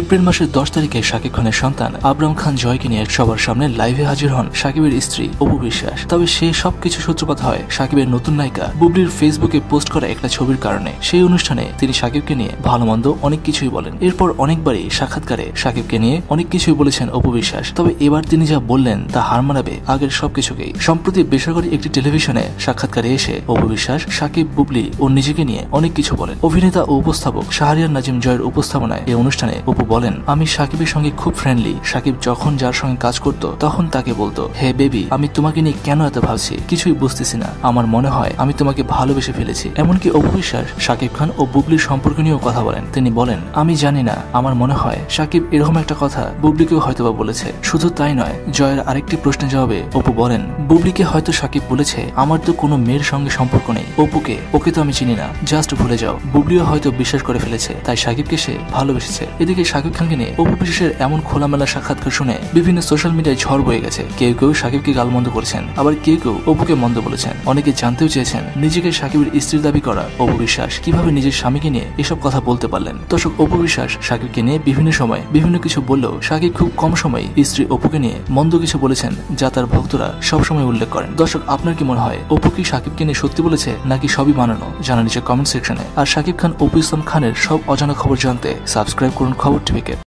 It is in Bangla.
এপ্রিল মাসের দশ তারিখে শাকিব খানের সন্তান আবরাম খান জয়কে নিয়ে সবার সামনে লাইভে হাজির হন শাকিবের স্ত্রী অপু বিশ্বাস। তবে সে সবকিছু সূত্রপাত হয় শাকিবের নতুন নায়িকা বুবলির ফেসবুকে পোস্ট করা একটা ছবির কারণে। সেই অনুষ্ঠানে তিনি শাকিবকে নিয়ে ভালো মন্দ অনেক কিছুই বলেন। এরপর অনেকবারই সাক্ষাৎকারে শাকিবকে নিয়ে অনেক কিছুই বলেছেন অপু বিশ্বাস। তবে এবার তিনি যা বললেন তা হার মানাবে আগের সবকিছুকেই। সম্প্রতি বেসরকারি একটি টেলিভিশনে সাক্ষাৎকারে এসে অপু বিশ্বাস, শাকিব, বুবলি ও নিজেকে নিয়ে অনেক কিছু বলেন। অভিনেতা ও উপস্থাপক শাহরিয়ার নাজিম জয়ের উপস্থাপনায় এই অনুষ্ঠানে অপু বলেন। আমি সাকিবের সঙ্গে খুব ফ্রেন্ডলি সাকিব যখন যার সঙ্গে কাজ করত, তখন তাকে বলতো, হে বেবি, আমি তোমাকে নিয়ে কেন এত ভাবছি? কিছুই বুঝতেছি না। আমার মনে হয় আমি তোমাকে ভালোবেসে ফেলেছি। এমনকি অপু বিশ্বাস সাকিব খান ও বুবলির সম্পর্ক নিয়েও কথা বলেন। তিনি বলেন, আমি জানি না। আমার মনে হয় সাকিব এরকম একটা কথা বুবলিকেও হয়তোবা বলেছে। শুধু তাই নয়, জয়ের আরেকটি প্রশ্নের জবাবে অপু বলেন, বুবলিকে হয়তো সাকিব বলেছে, আমার তো কোনো মেয়ের সঙ্গে সম্পর্ক নেই। অপুকে, ওকে তো আমি চিনি না। জাস্ট ভুলে যাও। বুবলিও হয়তো বিশ্বাস করে ফেলেছে, তাই সাকিবকে সে ভালোবেসেছে। এদিকে সাকিব খানকে নিয়ে অপু বিশ্বাসের এমন খোলামেলা সাক্ষাৎকার শুনে বিভিন্ন সোশ্যাল মিডিয়ায় ঝড় বয়ে গেছে। কেউ কেউ সাকিবকে গালমন্দ করেছেন, আবার কেউ কেউ অপুকে মন্দ বলেছেন। অনেকে জানতেও চেয়েছেন, নিজেকে সাকিবের স্ত্রীর দাবি করা অপু বিশ্বাস কীভাবে নিজের স্বামীকে নিয়ে এসব কথা বলতে পারলেন। দর্শক, অপু বিশ্বাস সাকিবকে নিয়ে বিভিন্ন সময় বিভিন্ন কিছু বললেও সাকিব খুব কম সময় স্ত্রী অপুকে নিয়ে মন্দ কিছু বলেছেন যা তার ভক্তরা সবসময় উল্লেখ করেন। দর্শক, আপনার কি মনে হয় অপু কি সাকিবকে নিয়ে সত্যি বলেছে নাকি সবই বানানো জানা নিচে কমেন্ট সেকশনে আর সাকিব খান, অপু ইসলাম খানের সব অজানা খবর জানতে সাবস্ক্রাইব করুন খবর tweak it.